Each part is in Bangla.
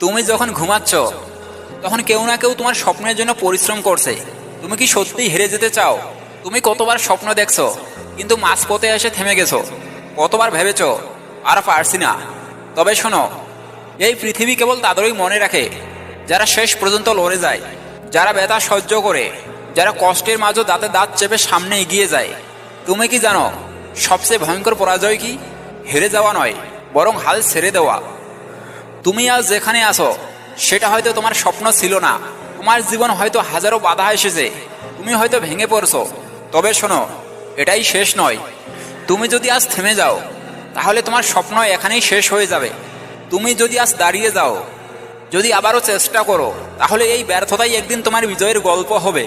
তুমি যখন ঘুমাচ্ছ, তখন কেউ না কেউ তোমার স্বপ্নের জন্য পরিশ্রম করছে। তুমি কি সত্যিই হেরে যেতে চাও? তুমি কতবার স্বপ্ন দেখছ, কিন্তু মাঝপথে এসে থেমে গেছো? কতবার ভেবেছ, আর পারছি না? তবে শোনো, এই পৃথিবী কেবল তাদেরই মনে রাখে, যারা শেষ পর্যন্ত লড়ে যায়, যারা ব্যথা সহ্য করে, যারা কষ্টের মাঝে দাঁতে দাঁত চেপে সামনে এগিয়ে যায়। তুমি কি জানো, সবচেয়ে ভয়ঙ্কর পরাজয় কি? হেরে যাওয়া নয়, বরং হাল ছেড়ে দেওয়া। তুমি আজ যেখানে আসো সেটা হয়তো তোমার স্বপ্ন ছিল না। তোমার জীবন হয়তো হাজারো বাধা এসেছে, তুমি হয়তো ভেঙে পড়ছো। তবে শোনো, এটাই শেষ নয়। তুমি যদি আজ থেমে যাও, তাহলে তোমার স্বপ্ন এখানেই শেষ হয়ে যাবে। তুমি যদি আজ দাঁড়িয়ে যাও, যদি আবারও চেষ্টা করো, তাহলে এই ব্যর্থতাই একদিন তোমার বিজয়ের গল্প হবে।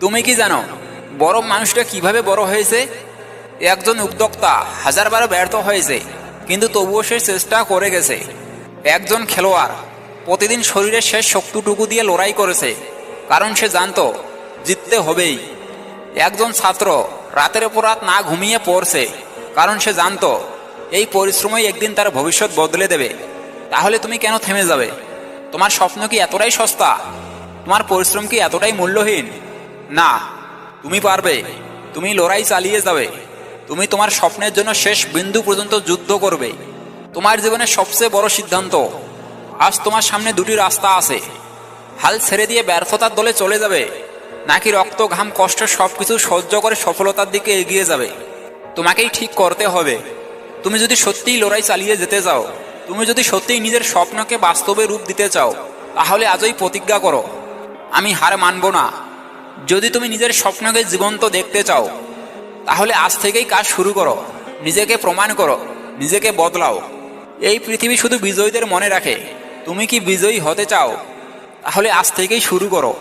তুমি কি জানো, বড় মানুষটা কীভাবে বড় হয়েছে? একজন উদ্যোক্তা হাজারবার ব্যর্থ হয়েছে, কিন্তু তবুও সে চেষ্টা করে গেছে। একজন খেলোয়াড় প্রতিদিন শরীরের শেষ শক্তিটুকু দিয়ে লড়াই করেছে, কারণ সে জানত জিততে হবেই। একজন ছাত্র রাতের উপর রাত না ঘুমিয়ে পড়ছে, কারণ সে জানত এই পরিশ্রমই একদিন তার ভবিষ্যৎ বদলে দেবে। তাহলে তুমি কেন থেমে যাবে? তোমার স্বপ্ন কি এতটাই সস্তা? তোমার পরিশ্রম কি এতটাই মূল্যহীন? না, তুমি পারবে। তুমি লড়াই চালিয়ে যাবে। তুমি তোমার স্বপ্নের জন্য শেষ বিন্দু পর্যন্ত যুদ্ধ করবে। তোমার জীবনের সবচেয়ে বড় সিদ্ধান্ত। আজ তোমার সামনে দুটি রাস্তা আছে। হাল ছেড়ে দিয়ে ব্যর্থতার দলে চলে যাবে। নাকি রক্ত, ঘাম, কষ্ট সব কিছু সহ্য করে সফলতার দিকে এগিয়ে যাবে। তোমাকেই ঠিক করতে হবে। তুমি যদি সত্যিই লড়াই চালিয়ে যেতে চাও, তুমি যদি সত্যিই নিজের স্বপ্নকে বাস্তবে রূপ দিতে চাও, তাহলে আজই প্রতিজ্ঞা করো। আমি হার মানব না। যদি তুমি নিজের স্বপ্নকে জীবন্ত দেখতে চাও, তাহলে আজ থেকেই কাজ শুরু করো। নিজেকে প্রমাণ করো। নিজেকে বদলাও। এই পৃথিবী শুধু বিজয়ীদের মনে রাখে। তুমি কি বিজয়ী হতে চাও? তাহলে আজ থেকেই শুরু করো।